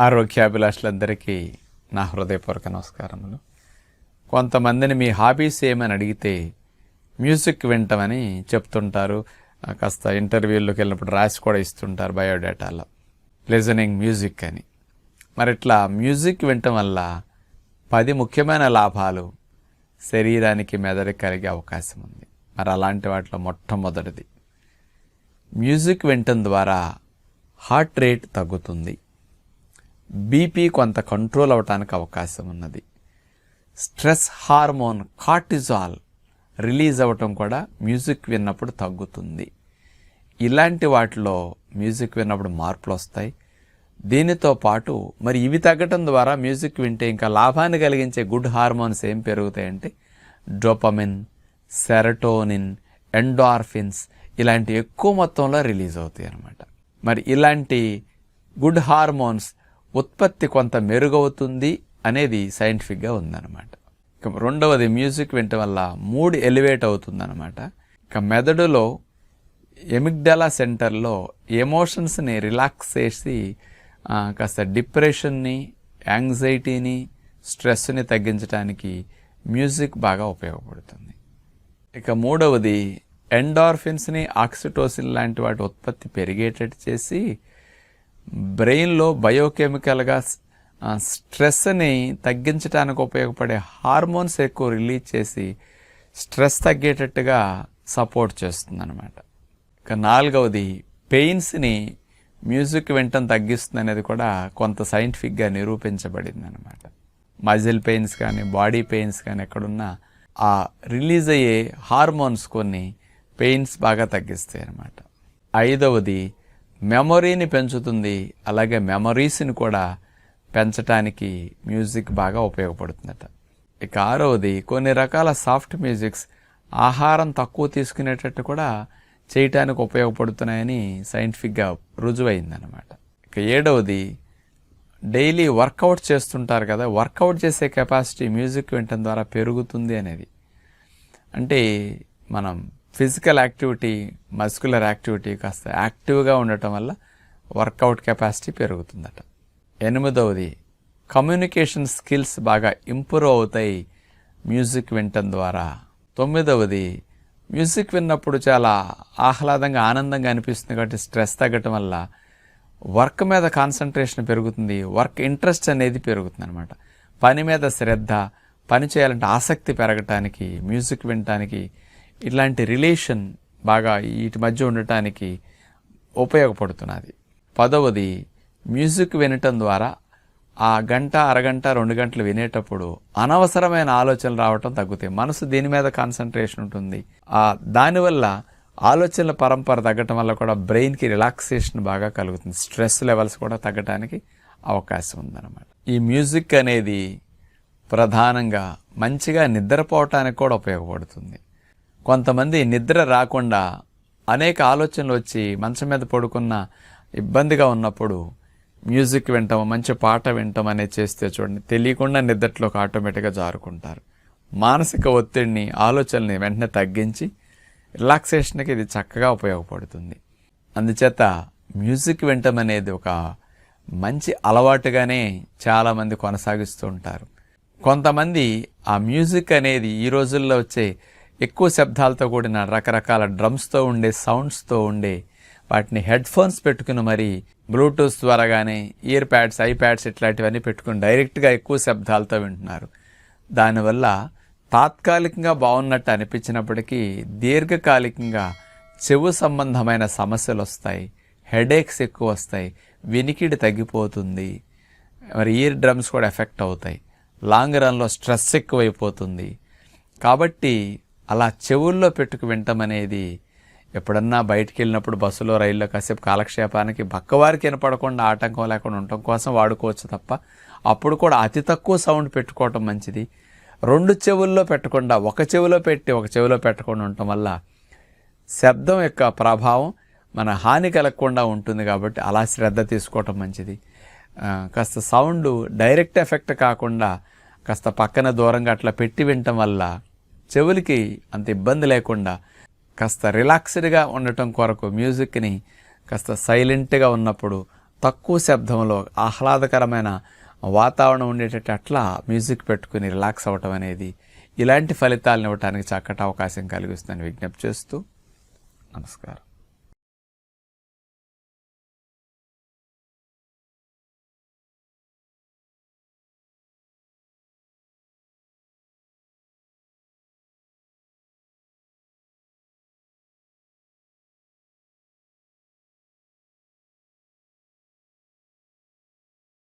ఆరోగ్యాభిలాషులందరికీ నా హృదయపూర్వక నమస్కారములు. కొంతమందిని మీ హాబీస్ ఏమని అడిగితే మ్యూజిక్ వింటామని చెప్తుంటారు. కాస్త ఇంటర్వ్యూల్లోకి వెళ్ళినప్పుడు రాసి కూడా ఇస్తుంటారు బయోడేటాలో. లిజనింగ్ మ్యూజిక్ అని. మరి ఇట్లా మ్యూజిక్ వినటం వల్ల పది ముఖ్యమైన లాభాలు శరీరానికి మెదడుకి కలిగే అవకాశం ఉంది. మరి అలాంటి వాటిలో మొట్టమొదటిది. మ్యూజిక్ వినటం ద్వారా హార్ట్ రేట్ తగ్గుతుంది. బీపీ కొంత కంట్రోల్ అవడానికి అవకాశం ఉన్నది. స్ట్రెస్ హార్మోన్ కార్టిజాల్ రిలీజ్ అవ్వటం కూడా మ్యూజిక్ విన్నప్పుడు తగ్గుతుంది. ఇలాంటి వాటిలో మ్యూజిక్ విన్నప్పుడు మార్పులు వస్తాయి. దీనితో పాటు మరి ఇవి తగ్గటం ద్వారా మ్యూజిక్ వింటే ఇంకా లాభాన్ని కలిగించే గుడ్ హార్మోన్స్ ఏం పెరుగుతాయంటే డోపమిన్ సెరటోనిన్ ఎండార్ఫిన్స్ ఇలాంటి ఎక్కువ మొత్తంలో రిలీజ్ అవుతాయి అన్నమాట మరి ఇలాంటి గుడ్ హార్మోన్స్ ఉత్పత్తి కొంత మెరుగవుతుంది అనేది సైంటిఫిక్గా ఉందన్నమాట. ఇక రెండవది మ్యూజిక్ వింట వల్ల మూడ్ ఎలివేట్ అవుతుందన్నమాట. ఇక మెదడులో ఎమిగ్డలా సెంటర్లో ఎమోషన్స్ని రిలాక్స్ చేసి కాస్త డిప్రెషన్ని యాంగ్జైటీని స్ట్రెస్ని తగ్గించడానికి మ్యూజిక్ బాగా ఉపయోగపడుతుంది. ఇక మూడవది ఎండార్ఫిన్స్ని ఆక్సిటోసిన్ లాంటి వాటి ఉత్పత్తి పెరిగేటట్టు చేసి బ్రెయిన్లో బయోకెమికల్గా స్ట్రెస్ని తగ్గించడానికి ఉపయోగపడే హార్మోన్స్ ఎక్కువ రిలీజ్ చేసి స్ట్రెస్ తగ్గేటట్టుగా సపోర్ట్ చేస్తుంది అనమాట ఇక నాలుగవది పెయిన్స్ని మ్యూజిక్ వినటం తగ్గిస్తుంది అనేది కూడా కొంత సైంటిఫిక్గా నిరూపించబడింది అనమాట మజిల్ పెయిన్స్ కానీ బాడీ పెయిన్స్ కానీ ఎక్కడున్నా ఆ రిలీజ్ అయ్యే హార్మోన్స్ కొన్ని పెయిన్స్ బాగా తగ్గిస్తాయి అనమాట ఐదవది మెమొరీని పెంచుతుంది అలాగే మెమరీస్ని కూడా పెంచడానికి మ్యూజిక్ బాగా ఉపయోగపడుతుందట. ఇక ఆరవది కొన్ని రకాల సాఫ్ట్ మ్యూజిక్స్ ఆహారం తక్కువ తీసుకునేటట్టు కూడా చేయటానికి ఉపయోగపడుతున్నాయని సైంటిఫిక్గా రుజువైందనమాట ఇక ఏడవది డైలీ వర్కౌట్ చేస్తుంటారు కదా వర్కౌట్ చేసే కెపాసిటీ మ్యూజిక్ వినటం ద్వారా పెరుగుతుంది అనేది. అంటే మనం ఫిజికల్ యాక్టివిటీ మస్కులర్ యాక్టివిటీ కాస్త యాక్టివ్గా ఉండటం వల్ల వర్కౌట్ కెపాసిటీ పెరుగుతుందట. ఎనిమిదవది కమ్యూనికేషన్ స్కిల్స్ బాగా ఇంప్రూవ్ అవుతాయి మ్యూజిక్ వినటం ద్వారా. తొమ్మిదవది మ్యూజిక్ విన్నప్పుడు చాలా ఆహ్లాదంగా ఆనందంగా అనిపిస్తుంది కాబట్టి స్ట్రెస్ తగ్గటం వల్ల వర్క్ మీద కాన్సన్ట్రేషన్ పెరుగుతుంది వర్క్ ఇంట్రెస్ట్ అనేది పెరుగుతుంది అనమాట పని మీద శ్రద్ధ పని చేయాలంటే ఆసక్తి పెరగటానికి మ్యూజిక్ వినటానికి ఇట్లాంటి రిలేషన్ బాగా వీటి మధ్య ఉండటానికి ఉపయోగపడుతున్నది. పదవది మ్యూజిక్ వినటం ద్వారా ఆ గంట అరగంట రెండు గంటలు వినేటప్పుడు అనవసరమైన ఆలోచనలు రావటం తగ్గుతాయి. మనసు దీని మీద కాన్సన్ట్రేషన్ ఉంటుంది. ఆ దానివల్ల ఆలోచనల పరంపర తగ్గటం వల్ల కూడా బ్రెయిన్కి రిలాక్సేషన్ బాగా కలుగుతుంది. స్ట్రెస్ లెవెల్స్ కూడా తగ్గడానికి అవకాశం ఉందన్నమాట. ఈ మ్యూజిక్ అనేది ప్రధానంగా మంచిగా నిద్రపోవటానికి కూడా ఉపయోగపడుతుంది. కొంతమంది నిద్ర రాకుండా అనేక ఆలోచనలు వచ్చి మంచం మీద పడుకున్న ఇబ్బందిగా ఉన్నప్పుడు మ్యూజిక్ వింటాం మంచి పాట వింటాం అనేది చేస్తే చూడండి తెలియకుండా నిద్రలోకి ఆటోమేటిక్గా జారుకుంటారు. మానసిక ఒత్తిడిని ఆలోచనని వెంటనే తగ్గించి రిలాక్సేషన్కి ఇది చక్కగా ఉపయోగపడుతుంది. అందుచేత మ్యూజిక్ వినటం అనేది ఒక మంచి అలవాటుగానే చాలామంది కొనసాగిస్తూ ఉంటారు. కొంతమంది ఆ మ్యూజిక్ అనేది ఈ రోజుల్లో వచ్చే ఎక్కువ శబ్దాలతో కూడిన రకరకాల డ్రమ్స్తో ఉండే సౌండ్స్తో ఉండే వాటిని హెడ్ ఫోన్స్ పెట్టుకుని మరి బ్లూటూత్ ద్వారా కానీ ఇయర్ ప్యాడ్స్ ఐప్యాడ్స్ ఇట్లాంటివన్నీ పెట్టుకుని డైరెక్ట్గా ఎక్కువ శబ్దాలతో వింటున్నారు. దానివల్ల తాత్కాలికంగా బాగున్నట్టు అనిపించినప్పటికీ దీర్ఘకాలికంగా చెవు సంబంధమైన సమస్యలు వస్తాయి. హెడేక్స్ ఎక్కువ వస్తాయి. వినికిడి తగ్గిపోతుంది. మరి ఇయర్ డ్రమ్స్ కూడా ఎఫెక్ట్ అవుతాయి. లాంగ్ రన్లో స్ట్రెస్ ఎక్కువైపోతుంది. కాబట్టి అలా చెవుల్లో పెట్టుకు వినటం అనేది ఎప్పుడన్నా బయటికి వెళ్ళినప్పుడు బస్సులో రైల్లో కాసేపు కాలక్షేపానికి పక్కవారికి వినపడకుండా ఆటంకం లేకుండా ఉండటం కోసం వాడుకోవచ్చు తప్ప అప్పుడు కూడా అతి తక్కువ సౌండ్ పెట్టుకోవటం మంచిది. రెండు చెవుల్లో పెట్టకుండా ఒక చెవిలో పెట్టి ఒక చెవిలో పెట్టకుండా ఉండటం వల్ల శబ్దం యొక్క ప్రభావం మన హాని కలగకుండా ఉంటుంది కాబట్టి అలా శ్రద్ధ తీసుకోవటం మంచిది. కాస్త సౌండ్ డైరెక్ట్ ఎఫెక్ట్ కాకుండా కాస్త పక్కన దూరంగా అట్లా పెట్టి వినటం వల్ల చెవులకి అంత ఇబ్బంది లేకుండా కాస్త రిలాక్స్డ్గా ఉండటం కొరకు మ్యూజిక్ని కాస్త సైలెంట్గా ఉన్నప్పుడు తక్కువ శబ్దంలో ఆహ్లాదకరమైన వాతావరణం ఉండేటట్టు అట్లా మ్యూజిక్ పెట్టుకుని రిలాక్స్ అవ్వటం అనేది ఇలాంటి ఫలితాలను ఇవ్వడానికి చక్కటి అవకాశం కలిగిస్తుందని విజ్ఞప్తి చేస్తూ నమస్కారం.